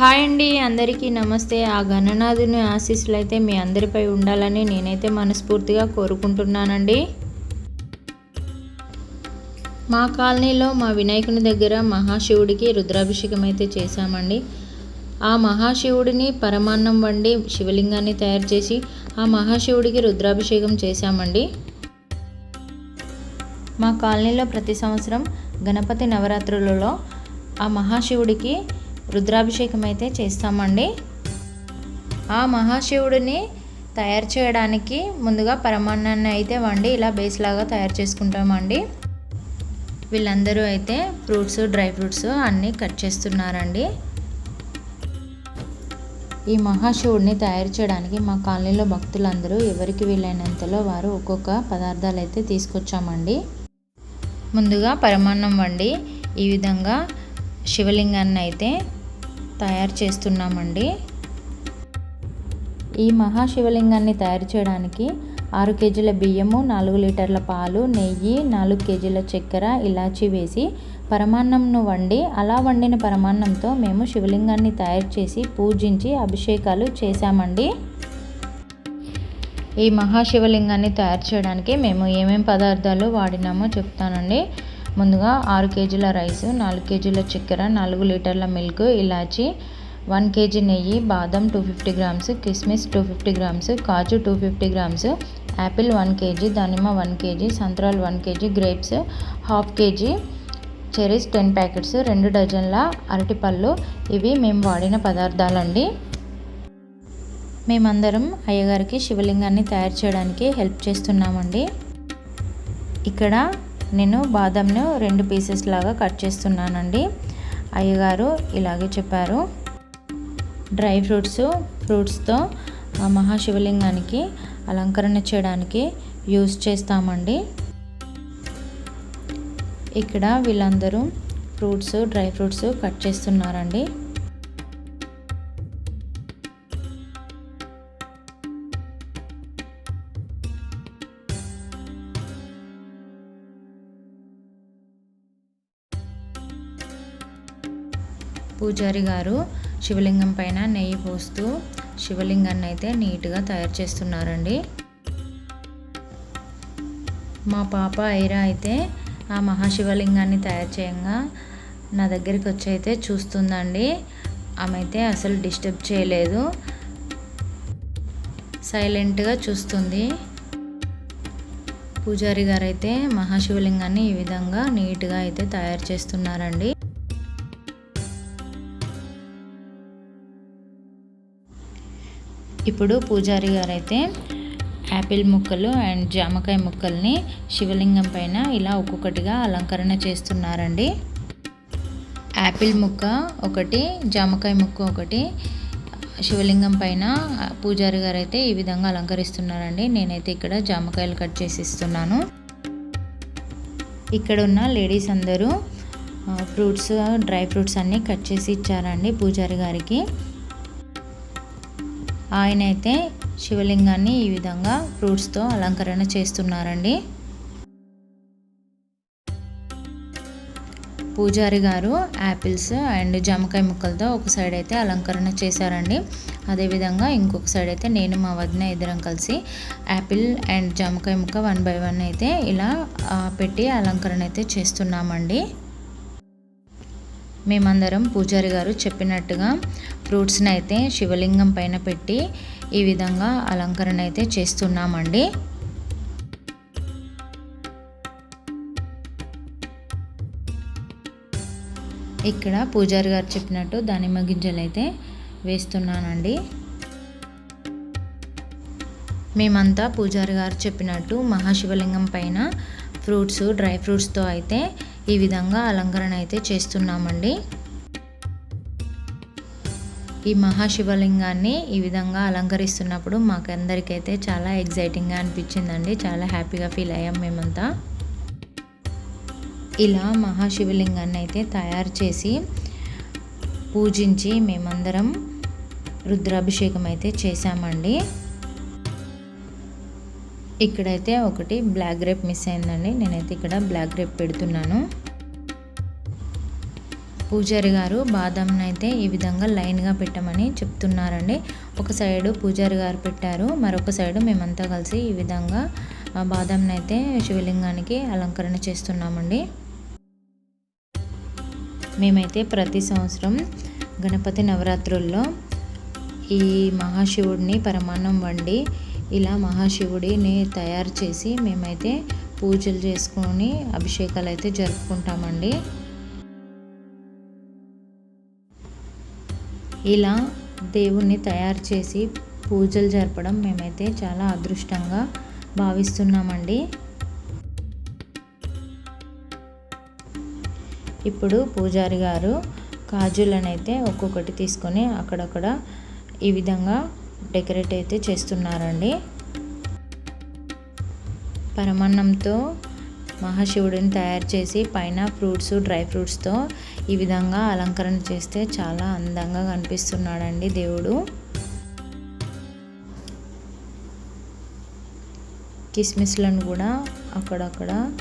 Hi అండి అందరికీ నమస్తే. ఆ గణనాథుని ఆశీస్సులు అయితే మీ అందరిపై ఉండాలని నేనైతే మనస్ఫూర్తిగా కోరుకుంటున్నానండి. మా కాలనీలో మా వినాయకుని దగ్గర మహాశివుడికి రుద్రాభిషేకం అయితే చేశామండి. ఆ మహాశివుడిని పరమాన్నం వండి శివలింగాన్ని తయారు చేసి ఆ మహాశివుడికి రుద్రాభిషేకం చేశామండి. మా కాలనీలో ప్రతి సంవత్సరం గణపతి నవరాత్రులలో ఆ మహాశివుడికి రుద్రాభిషేకం అయితే చేస్తామండి. ఆ మహాశివుడిని తయారు చేయడానికి ముందుగా పరమాన్నాన్ని అయితే వండి ఇలా బేస్ లాగా తయారు చేసుకుంటామండి. వీళ్ళందరూ అయితే ఫ్రూట్స్ డ్రై ఫ్రూట్స్ అన్నీ కట్ చేస్తున్నారండి. ఈ మహాశివుడిని తయారు చేయడానికి మా కాలనీలో భక్తులందరూ ఎవరికి వీలైనంతలో వారు ఒక్కొక్క పదార్థాలు అయితే తీసుకొచ్చామండి. ముందుగా పరమాన్నం వండి ఈ విధంగా శివలింగాన్ని అయితే తయారు చేస్తున్నామండి. ఈ మహాశివలింగాన్ని తయారు చేయడానికి ఆరు కేజీల బియ్యము నాలుగు లీటర్ల పాలు నెయ్యి నాలుగు కేజీల చక్కెర ఇలాచి వేసి పరమాన్నంను వండి అలా వండిన పరమాన్నంతో మేము శివలింగాన్ని తయారు చేసి పూజించి అభిషేకాలు చేశామండి. ఈ మహాశివలింగాన్ని తయారు చేయడానికి మేము ఏమేమి పదార్థాలు వాడినామో చెప్తానండి. ముందుగా ఆరు కేజీల రైస్ నాలుగు కేజీల చక్కెర నాలుగు లీటర్ల మిల్క్ ఇలాచి వన్ కేజీ నెయ్యి బాదం టూ ఫిఫ్టీ గ్రామ్స్ కిస్మిస్ టూ ఫిఫ్టీ గ్రామ్స్ కాజు two fifty grams apple one KG దానిమ్మ one KG సంత్రాలు one KG grapes half KG cherries ten packets రెండు డజన్ల అరటిపళ్ళు. ఇవి మేము వాడిన పదార్థాలండి. మేమందరం అయ్యగారికి శివలింగాన్ని తయారు చేయడానికి హెల్ప్ చేస్తున్నామండి. ఇక్కడ నేను బాదంను రెండు పీసెస్ లాగా కట్ చేస్తున్నానండి. అయ్యగారు ఇలాగే చెప్పారు. డ్రై ఫ్రూట్స్ ఫ్రూట్స్తో మహాశివలింగానికి అలంకరణ చేయడానికి యూజ్ చేస్తామండి. ఇక్కడ వీళ్ళందరూ ఫ్రూట్స్ డ్రై ఫ్రూట్స్ కట్ చేస్తున్నారండి. పూజారి గారు శివలింగం పైన నెయ్యి పోస్తూ శివలింగాన్ని అయితే నీట్గా తయారు చేస్తున్నారండి. మా పాప ఐరా అయితే ఆ మహాశివలింగాన్ని తయారు చేయంగా నా దగ్గరికి వచ్చి అయితే చూస్తుందండి. ఆమె అయితే అసలు డిస్టర్బ్ చేయలేదు. సైలెంట్గా చూస్తుంది. పూజారి గారు అయితే మహాశివలింగాన్ని ఈ విధంగా నీట్గా అయితే తయారు చేస్తున్నారండి. ఇప్పుడు పూజారి గారు అయితే యాపిల్ ముక్కలు అండ్ జామకాయ ముక్కల్ని శివలింగం పైన ఇలా ఒక్కొక్కటిగా అలంకరణ చేస్తున్నారండి. యాపిల్ ముక్క ఒకటి జామకాయ ముక్క ఒకటి శివలింగం పైన పూజారి గారు అయితే ఈ విధంగా అలంకరిస్తున్నారండి. నేనైతే ఇక్కడ జామకాయలు కట్ చేసి ఇస్తున్నాను. ఇక్కడ ఉన్న లేడీస్ అందరూ ఫ్రూట్స్ డ్రై ఫ్రూట్స్ అన్నీ కట్ చేసి ఇచ్చారండి పూజారి గారికి. ఆయన అయితే శివలింగాన్ని ఈ విధంగా ఫ్రూట్స్తో అలంకరణ చేస్తున్నారండి. పూజారి గారు యాపిల్స్ అండ్ జామకాయ ముక్కలతో ఒక సైడ్ అయితే అలంకరణ చేశారండి. అదేవిధంగా ఇంకొక సైడ్ అయితే నేను మా వదిన ఇద్దరం కలిసి యాపిల్ అండ్ జామకాయ ముక్క వన్ బై వన్ అయితే ఇలా పెట్టి అలంకరణ అయితే చేస్తున్నామండి. మేమందరం పూజారి గారు చెప్పినట్టుగా ఫ్రూట్స్ని అయితే శివలింగం పైన పెట్టి ఈ విధంగా అలంకరణ అయితే చేస్తున్నామండి. ఇక్కడ పూజారి గారు చెప్పినట్టు దానిమ్మ గింజలు అయితే వేస్తున్నానండి. మేమంతా పూజారి గారు చెప్పినట్టు మహాశివలింగం పైన ఫ్రూట్స్ డ్రై ఫ్రూట్స్తో అయితే ఈ విధంగా అలంకరణ అయితే చేస్తున్నామండి. ఈ మహాశివలింగాన్ని ఈ విధంగా అలంకరిస్తున్నప్పుడు మాకందరికైతే చాలా ఎగ్జైటింగ్గా అనిపించిందండి. చాలా హ్యాపీగా ఫీల్ అయ్యాం మేమంతా. ఇలా మహాశివలింగాన్ని అయితే తయారు చేసి పూజించి మేమందరం రుద్రాభిషేకం అయితే చేశామండి. ఇక్కడైతే ఒకటి బ్లాక్ గ్రేప్ మిస్ అయిందండి. నేనైతే ఇక్కడ బ్లాక్ గ్రేప్ పెడుతున్నాను. పూజారి గారు బాదంని అయితే ఈ విధంగా లైన్గా పెట్టమని చెప్తున్నారండి. ఒక సైడు పూజారి గారు పెట్టారు. మరొక సైడు మేమంతా కలిసి ఈ విధంగా బాదంను అయితే శివలింగానికి అలంకరణ చేస్తున్నామండి. మేమైతే ప్రతి సంవత్సరం గణపతి నవరాత్రుల్లో ఈ మహాశివుడిని పరమాన్నం వండి ఇలా మహాశివుడిని తయారు చేసి మేమైతే పూజలు చేసుకొని అభిషేకాలు అయితే జరుపుకుంటామండి. ఇలా దేవుణ్ణి తయారు చేసి పూజలు జరపడం మేమైతే చాలా అదృష్టంగా భావిస్తున్నామండి. ఇప్పుడు పూజారి గారు కాజులనైతే ఒక్కొక్కటి తీసుకొని అక్కడక్కడ ఈ విధంగా డెకరేట్ అయితే చేస్తున్నారండి. పరమాన్నంతో మహాశివుడిని తయారు చేసి పైన ఫ్రూట్స్ డ్రై ఫ్రూట్స్తో ఈ విధంగా అలంకరణ చేస్తే చాలా అందంగా కనిపిస్తున్నాడండి దేవుడు. కిస్మిస్లను కూడా అక్కడక్కడ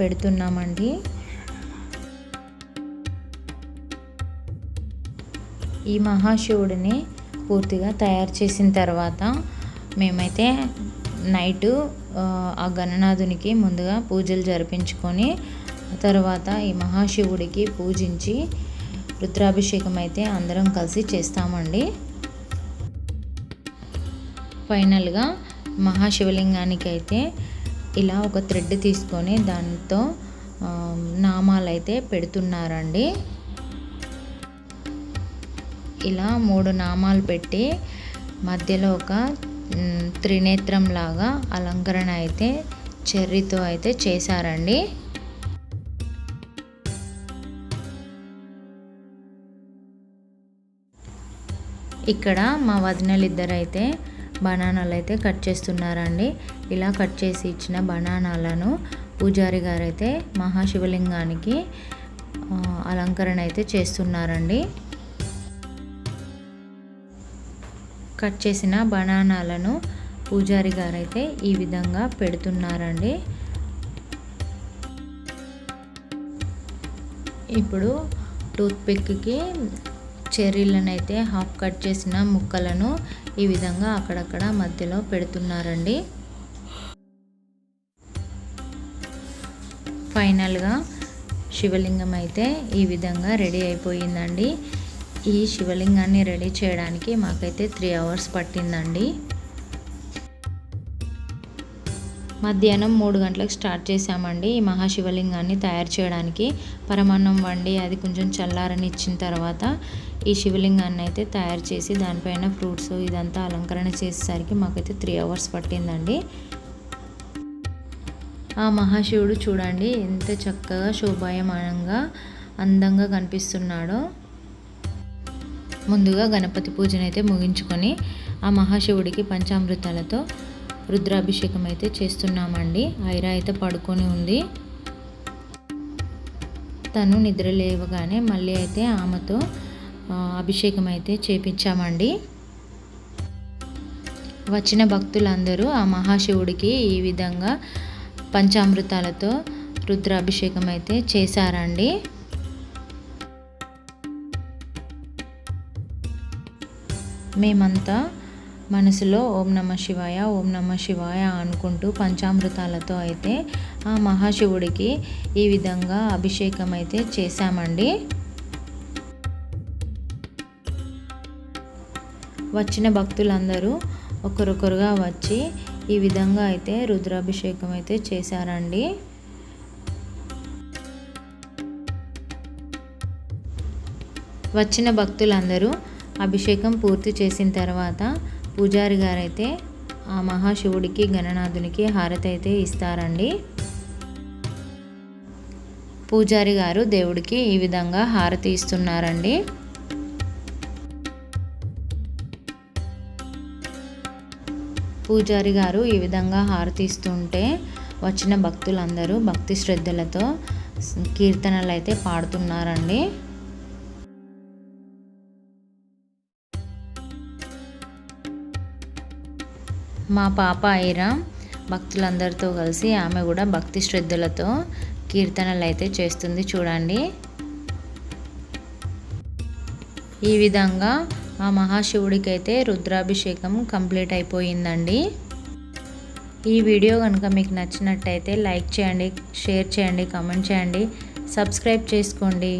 పెడుతున్నామండి. ఈ మహాశివుడిని పూర్తిగా తయారు చేసిన తర్వాత మేమైతే నైటు ఆ గణనాథునికి ముందుగా పూజలు జరిపించుకొని తర్వాత ఈ మహాశివుడికి పూజించి రుద్రాభిషేకం అయితే అందరం కలిసి చేస్తామండి. ఫైనల్గా మహాశివలింగానికి అయితే ఇలా ఒక థ్రెడ్ తీసుకొని దాంతో నామాలు అయితే పెడుతున్నారండి. ఇలా మూడు నామాలు పెట్టి మధ్యలో ఒక త్రినేత్రం లాగా అలంకరణ అయితే చెర్రీతో అయితే చేశారండి. ఇక్కడ మా వదినలు ఇద్దరు అయితే బనానాలు అయితే కట్ చేస్తున్నారండి. ఇలా కట్ చేసి ఇచ్చిన బనానాలను పూజారి గారు అయితే మహాశివలింగానికి అలంకరణ అయితే చేస్తున్నారండి. కట్ చేసిన బనానాలను పూజారి గారు అయితే ఈ విధంగా పెడుతున్నారండి. ఇప్పుడు టూత్పిక్కి చెర్రీలను అయితే హాఫ్ కట్ చేసిన ముక్కలను ఈ విధంగా అక్కడక్కడ మధ్యలో పెడుతున్నారండి. ఫైనల్గా శివలింగం అయితే ఈ విధంగా రెడీ అయిపోయిందండి. ఈ శివలింగాన్ని రెడీ చేయడానికి మాకైతే త్రీ అవర్స్ పట్టిందండి. మధ్యాహ్నం మూడు గంటలకు స్టార్ట్ చేశామండి ఈ మహాశివలింగాన్ని తయారు చేయడానికి. పరమాన్నం వండి అది కొంచెం చల్లారని ఇచ్చిన తర్వాత ఈ శివలింగాన్ని అయితే తయారు చేసి దానిపైన ఫ్రూట్స్ ఇదంతా అలంకరణ చేసేసరికి మాకైతే త్రీ అవర్స్ పట్టిందండి. ఆ మహాశివుడు చూడండి ఎంత చక్కగా శోభాయమానంగా అందంగా కనిపిస్తున్నాడో. ముందుగా గణపతి పూజనైతే అయితే ముగించుకొని ఆ మహాశివుడికి పంచామృతాలతో రుద్రాభిషేకం అయితే చేస్తున్నామండి. ఐరా అయితే పడుకొని ఉంది. తను నిద్ర లేవగానే మళ్ళీ అయితే ఆమెతో అభిషేకం అయితే చేపించామండి. వచ్చిన భక్తులందరూ ఆ మహాశివుడికి ఈ విధంగా పంచామృతాలతో రుద్రాభిషేకం అయితే చేశారండి. మేమంతా మనసులో ఓం నమ శివాయ ఓం నమ శివాయ అనుకుంటూ పంచామృతాలతో అయితే ఆ మహాశివుడికి ఈ విధంగా అభిషేకం అయితే చేశామండి. వచ్చిన భక్తులందరూ ఒకరొకరుగా వచ్చి ఈ విధంగా అయితే రుద్రాభిషేకం అయితే చేశారండి. వచ్చిన భక్తులందరూ అభిషేకం పూర్తి చేసిన తర్వాత పూజారి గారైతే ఆ మహాశివుడికి గణనాథునికి హారతి అయితే ఇస్తారండి. పూజారి గారు దేవుడికి ఈ విధంగా హారతి ఇస్తున్నారండి. పూజారి గారు ఈ విధంగా హారతి ఇస్తుంటే వచ్చిన భక్తులందరూ భక్తి శ్రద్ధలతో కీర్తనలు అయితే పాడుతున్నారండి. మా పాప ఐరా భక్తులందరితో కలిసి ఆమె కూడా భక్తి శ్రద్ధలతో కీర్తనలు అయితే చేస్తుంది చూడండి. ఈ విధంగా ఆ మహాశివుడికైతే రుద్రాభిషేకం కంప్లీట్ అయిపోయిందండి. ఈ వీడియో కనుక మీకు నచ్చినట్టయితే లైక్ చేయండి షేర్ చేయండి కామెంట్ చేయండి సబ్స్క్రైబ్ చేసుకోండి.